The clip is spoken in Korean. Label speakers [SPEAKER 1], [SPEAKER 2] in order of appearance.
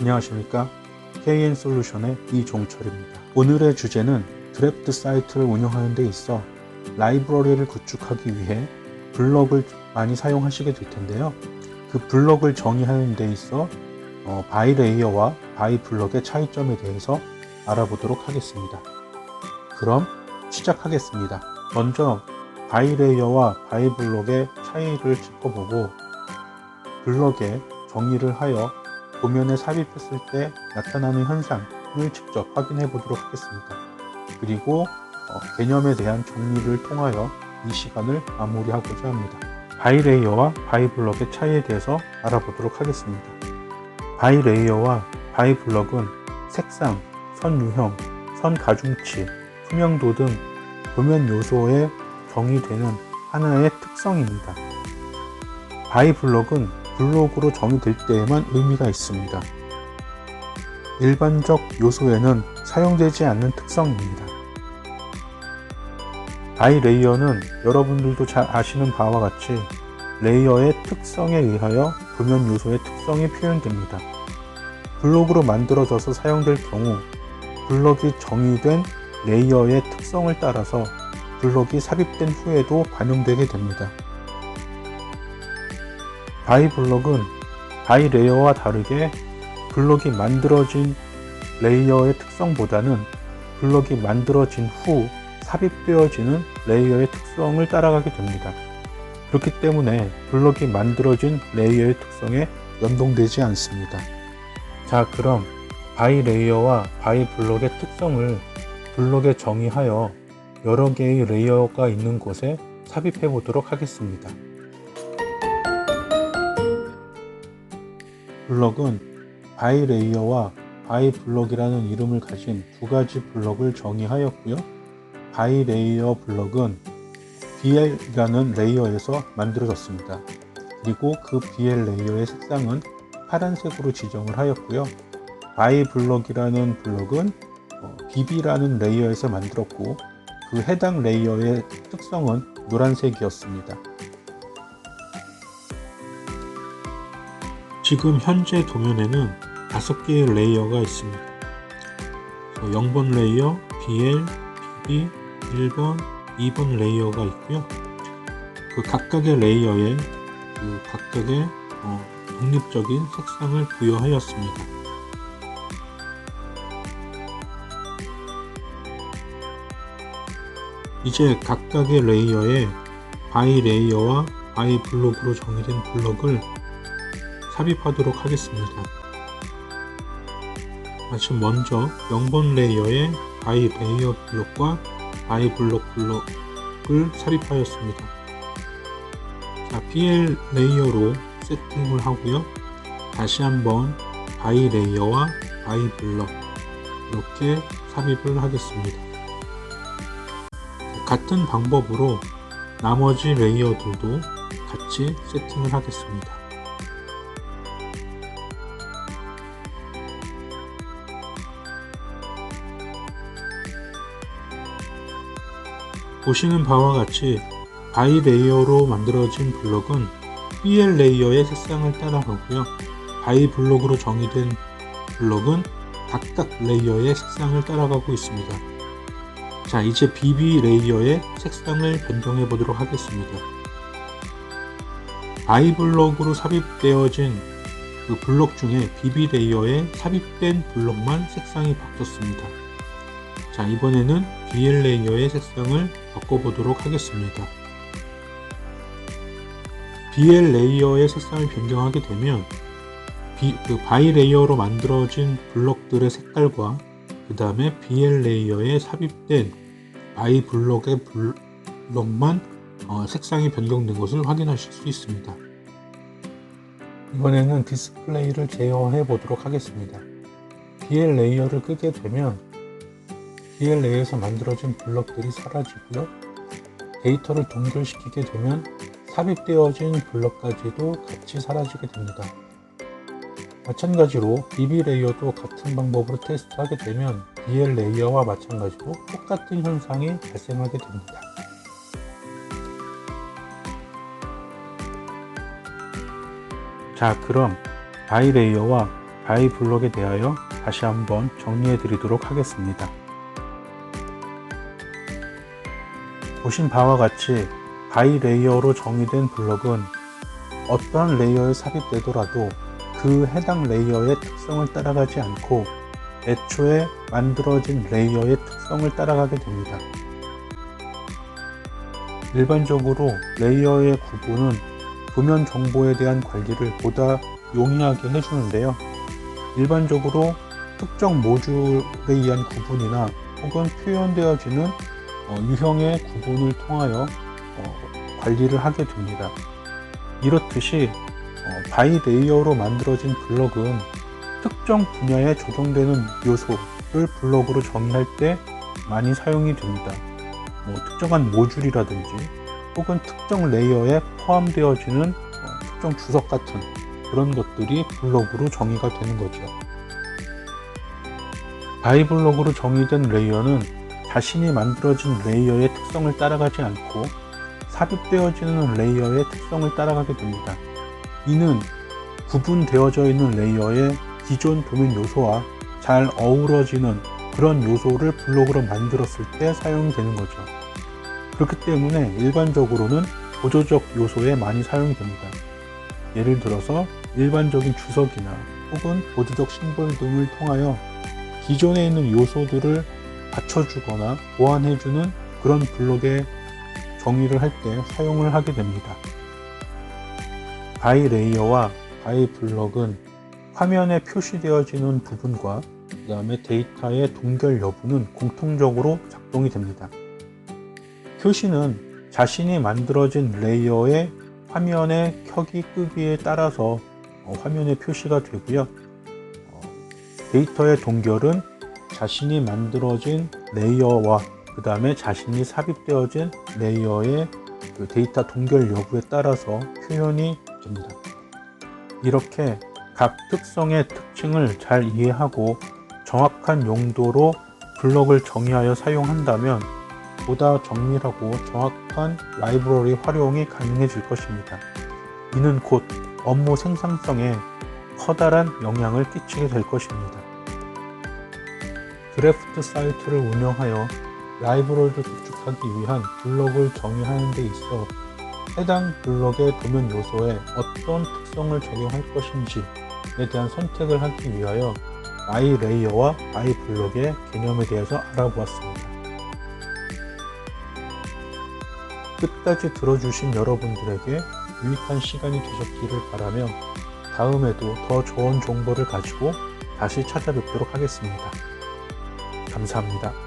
[SPEAKER 1] 안녕하십니까 KN솔루션의 이종철입니다. 오늘의 주제는 드래프트 사이트를 운영하는 데 있어 라이브러리를 구축하기 위해 블럭을 많이 사용하시게 될 텐데요. 그 블럭을 정의하는 데 있어 어, 바이 레이어와 바이 블럭의 차이점에 대해서 알아보도록 하겠습니다. 그럼 시작하겠습니다. 먼저 바이 레이어와 바이 블럭의 차이를 짚어보고 블럭의 정의를 하여 도면에 삽입했을 때 나타나는 현상을 직접 확인해 보도록 하겠습니다. 그리고 어, 개념에 대한 정리를 통하여 이 시간을 마무리하고자 합니다. 바이레이어와 바이블럭의 차이에 대해서 알아보도록 하겠습니다. 바이레이어와 바이블럭은 색상, 선 유형, 선 가중치, 투명도 등 도면 요소에 정의되는 하나의 특성입니다. 바이블럭은 블록으로 정의될 때에만 의미가 있습니다. 일반적 요소에는 사용되지 않는 특성입니다. 바이 레이어는 여러분들도 잘 아시는 바와 같이 레이어의 특성에 의하여 도면 요소의 특성이 표현됩니다. 블록으로 만들어져서 사용될 경우 블럭이 정의된 레이어의 특성을 따라서 블럭이 삽입된 후에도 반영되게 됩니다. 바이 블럭은 바이 레이어와 다르게 블럭이 만들어진 레이어의 특성보다는 블럭이 만들어진 후 삽입되어지는 레이어의 특성을 따라가게 됩니다. 그렇기 때문에 블럭이 만들어진 레이어의 특성에 연동되지 않습니다. 자, 그럼 바이 레이어와 바이 블럭의 특성을 블럭에 정의하여 여러 개의 레이어가 있는 곳에 삽입해 보도록 하겠습니다. 블럭은 바이 레이어와 바이 블럭이라는 이름을 가진 두 가지 블럭을 정의하였고요. 바이 레이어 블럭은 BL이라는 레이어에서 만들어졌습니다. 그리고 그 BL 레이어의 색상은 파란색으로 지정을 하였고요. 바이 블럭이라는 블럭은 BB라는 레이어에서 만들었고 그 해당 레이어의 특성은 노란색이었습니다. 지금 현재 도면에는 다섯 개의 레이어가 있습니다. 0번 레이어, BL, BB, 1번, 2번 레이어가 있고요. 그 각각의 레이어에 그 각각의 어, 독립적인 색상을 부여하였습니다. 이제 각각의 레이어에 바이 레이어와 바이 블록으로 정의된 블록을 삽입하도록 하겠습니다. 마침 먼저 0번 레이어에 바이 레이어 블록과 바이 블록 블록을 삽입하였습니다. 자, BL 레이어로 세팅을 하고요. 다시 한번 바이 레이어와 바이 블록 이렇게 삽입을 하겠습니다. 같은 방법으로 나머지 레이어들도 같이 세팅을 하겠습니다. 보시는 바와 같이 바이 레이어로 만들어진 블록은 BL 레이어의 색상을 따라가고요. 바이 블록으로 정의된 블록은 각각 레이어의 색상을 따라가고 있습니다. 자, 이제 BB 레이어의 색상을 변경해 보도록 하겠습니다. 바이 블록으로 삽입되어진 그 블록 중에 BB 레이어에 삽입된 블록만 색상이 바뀌었습니다. 자, 이번에는 BL 레이어의 색상을 바꿔보도록 하겠습니다. BL 레이어의 색상을 변경하게 되면 비, 그 바이 레이어로 만들어진 블록들의 색깔과 그 다음에 BL 레이어에 삽입된 바이 블록의 블록만 어, 색상이 변경된 것을 확인하실 수 있습니다. 이번에는 디스플레이를 제어해 보도록 하겠습니다. BL 레이어를 끄게 되면 BL 레이어에서 만들어진 블럭들이 사라지고요. 데이터를 동결시키게 되면 삽입되어진 블럭까지도 같이 사라지게 됩니다. 마찬가지로 BB 레이어도 같은 방법으로 테스트하게 되면 BL 레이어와 마찬가지로 똑같은 현상이 발생하게 됩니다. 자, 그럼 바이 레이어와 바이 블록에 대하여 다시 한번 정리해 드리도록 하겠습니다. 보신 바와 같이 바이 레이어로 정의된 블록은 어떠한 레이어에 삽입되더라도 그 해당 레이어의 특성을 따라가지 않고 애초에 만들어진 레이어의 특성을 따라가게 됩니다. 일반적으로 레이어의 구분은 도면 정보에 대한 관리를 보다 용이하게 해주는데요. 일반적으로 특정 모듈에 의한 구분이나 혹은 표현되어지는 어, 유형의 구분을 통하여 어, 관리를 하게 됩니다. 이렇듯이 어, 바이 레이어로 만들어진 블록은 특정 분야에 적용되는 요소를 블록으로 정의할 때 많이 사용이 됩니다. 뭐 특정한 모듈이라든지 혹은 특정 레이어에 포함되어지는 어, 특정 주석 같은 그런 것들이 블록으로 정의가 되는 거죠. 바이 블록으로 정의된 레이어는 자신이 만들어진 레이어의 특성을 따라가지 않고 삽입되어지는 레이어의 특성을 따라가게 됩니다. 이는 구분되어져 있는 레이어의 기존 도면 요소와 잘 어우러지는 그런 요소를 블록으로 만들었을 때 사용되는 거죠. 그렇기 때문에 일반적으로는 보조적 요소에 많이 사용이 됩니다. 예를 들어서 일반적인 주석이나 혹은 보조적 심볼 등을 통하여 기존에 있는 요소들을 받쳐주거나 보완해주는 그런 블록의 정의를 할 때 사용을 하게 됩니다. 바이 레이어와 바이 블록은 화면에 표시되어지는 부분과 그 다음에 데이터의 동결 여부는 공통적으로 작동이 됩니다. 표시는 자신이 만들어진 레이어의 화면의 켜기 끄기에 따라서 어, 화면에 표시가 되고요. 어, 데이터의 동결은 자신이 만들어진 레이어와 그 다음에 자신이 삽입되어진 레이어의 그 데이터 동결 여부에 따라서 표현이 됩니다. 이렇게 각 특성의 특징을 잘 이해하고 정확한 용도로 블록을 정의하여 사용한다면 보다 정밀하고 정확한 라이브러리 활용이 가능해질 것입니다. 이는 곧 업무 생산성에 커다란 영향을 끼치게 될 것입니다. 드래프트 사이트를 운영하여 라이브러리를 구축하기 위한 블록을 정의하는 데 있어 해당 블록의 도면 요소에 어떤 특성을 적용할 것인지에 대한 선택을 하기 위하여 아이 레이어와 아이 블록의 개념에 대해서 알아보았습니다. 끝까지 들어주신 여러분들에게 유익한 시간이 되셨기를 바라며 다음에도 더 좋은 정보를 가지고 다시 찾아뵙도록 하겠습니다. 감사합니다.